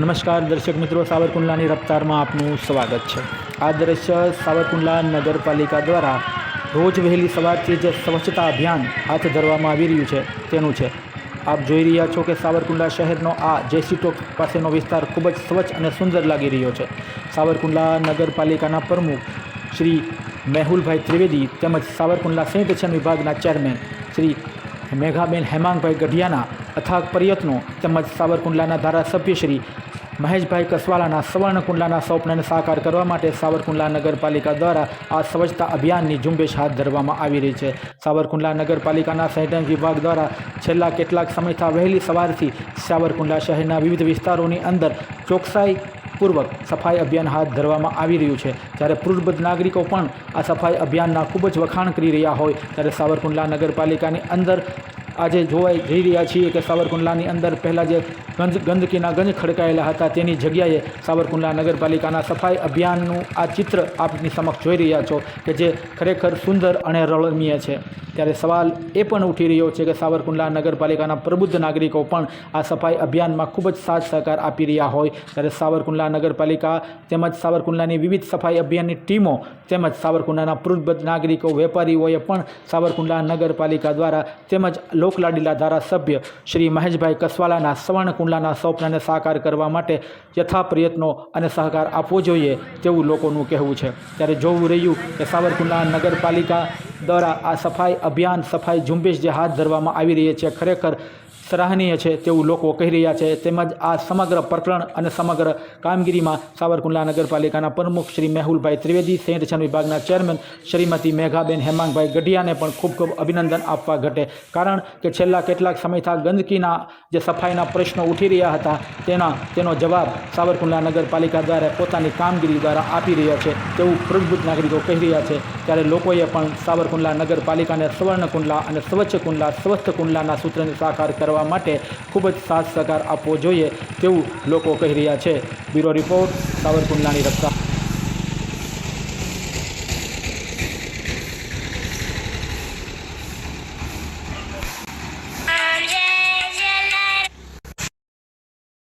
નમસ્કાર દર્શક મિત્રો, સાવરકુંડલાની રફતારમાં આપનું સ્વાગત છે. આ દ્રશ્ય સાવરકુંડલા નગરપાલિકા દ્વારા રોજ વહેલી સવારથી જે સ્વચ્છતા અભિયાન હાથ ધરવામાં આવી રહ્યું છે. તેનું છે. આપ જોઈ રહ્યા છો કે સાવરકુંડલા શહેરનો આ જેસી ટોક પાસેનો વિસ્તાર ખૂબ જ સ્વચ્છ અને સુંદર લાગી રહ્યો છે. સાવરકુંડલા નગરપાલિકાના પ્રમુખ શ્રી મેહુલભાઈ ત્રિવેદી તેમજ સાવરકુંડલા સેનિટેશન વિભાગના ચેરમેન શ્રી મેઘાબેન હેમાંગભાઈ ગઢિયાના અથાગ પ્રયત્નો તેમજ સાવરકુંડલાના ધારાસભ્ય શ્રી મહેશભાઈ કસવાલાના સવર્ણકુંડલાના સ્વપ્નને સાકાર કરવા માટે સાવરકુંડલા નગરપાલિકા દ્વારા આ સ્વચ્છતા અભિયાનની ઝુંબેશ હાથ ધરવામાં આવી રહી છે. સાવરકુંડલા નગરપાલિકાના સેનિટરી વિભાગ દ્વારા છેલ્લા કેટલાક સમયથી વહેલી સવારથી સાવરકુંડલા શહેરના વિવિધ વિસ્તારોની અંદર ચોકસાઈ પૂર્વક સફાઈ અભિયાન હાથ ધરવામાં આવી રહ્યું છે. જ્યારે પૂર્વબદ્ધ નાગરિકો પણ આ સફાઈ અભિયાનના ખૂબ જ વખાણ કરી રહ્યા હોય, ત્યારે સાવરકુંડલા નગરપાલિકાની અંદર આજે જોવાઈ જઈ રહ્યા છીએ કે સાવરકુંડલાની અંદર પહેલાં જે ગંજ, ગંદકીના ગંજ ખડકાયેલા હતા, તેની જગ્યાએ સાવરકુંડલા નગરપાલિકાના સફાઈ અભિયાનનું આ ચિત્ર આપની સમક્ષ જોઈ રહ્યા છો કે જે ખરેખર સુંદર અને રળમીય છે. ત્યારે સવાલ એ પણ ઉઠી રહ્યો છે કે સાવરકુંડલા નગરપાલિકાના પ્રબુદ્ધ નાગરિકો પણ આ સફાઈ અભિયાનમાં ખૂબ જ સાથ સહકાર આપી રહ્યા હોય. ત્યારે સાવરકુંડલા નગરપાલિકા તેમજ સાવરકુંડલાની વિવિધ સફાઈ અભિયાનની ટીમો તેમજ સાવરકુંડલાના પ્રબુદ્ધ નાગરિકો, વેપારીઓએ પણ સાવરકુંડલા નગરપાલિકા દ્વારા તેમજ લોકલાડીલા ધારાસભ્ય શ્રી મહેશભાઈ કસવાલાના સવર્ણકુંડલાના સ્વપ્નને સાકાર કરવા માટે યથા પ્રયત્નો અને સહકાર આપવો જોઈએ તેવું લોકોનું કહેવું છે. ત્યારે જોવું રહ્યું કે સાવરકુંડલા નગરપાલિકા દ્વારા આ સફાઈ અભિયાન, સફાઈ ઝુંબેશ જે હાથ ધરવામાં આવી રહી છે, ખરેખર સરાહનીય છે તેવું લોકો કહી રહ્યા છે. તેમજ આ સમગ્ર પ્રકરણ અને સમગ્ર કામગીરીમાં સાવરકુંડલા નગરપાલિકાના પ્રમુખ શ્રી મેહુલભાઈ ત્રિવેદી સંરક્ષણ વિભાગના ચેરમેન શ્રીમતી મેઘાબેન હેમાંગભાઈ ગઢિયાને પણ ખૂબ ખૂબ અભિનંદન આપવા ઘટે. કારણ કે છેલ્લા કેટલાક સમયથી ગંદકીના જે સફાઈના પ્રશ્નો ઉઠી રહ્યા હતા, તેના, તેનો જવાબ સાવરકુંડલા નગરપાલિકા દ્વારા પોતાની કામગીરી દ્વારા આપી રહ્યા છે તેવું પ્રબુદ્ધ નાગરિકો કહી રહ્યા છે. ત્યારે લોકોએ પણ સાવરકુંડલા નગરપાલિકાને સુવર્ણકુંડલા અને સ્વચ્છ કુંડલા સ્વસ્થ કુંડલાના સૂત્રને સાકાર કરવા માટે ખૂબ જ સાથ સહકાર આપવો જોઈએ તેવું લોકો કહી રહ્યા છે. બ્યુરો રિપોર્ટ, સાવરકુંડલાની રક્ષા.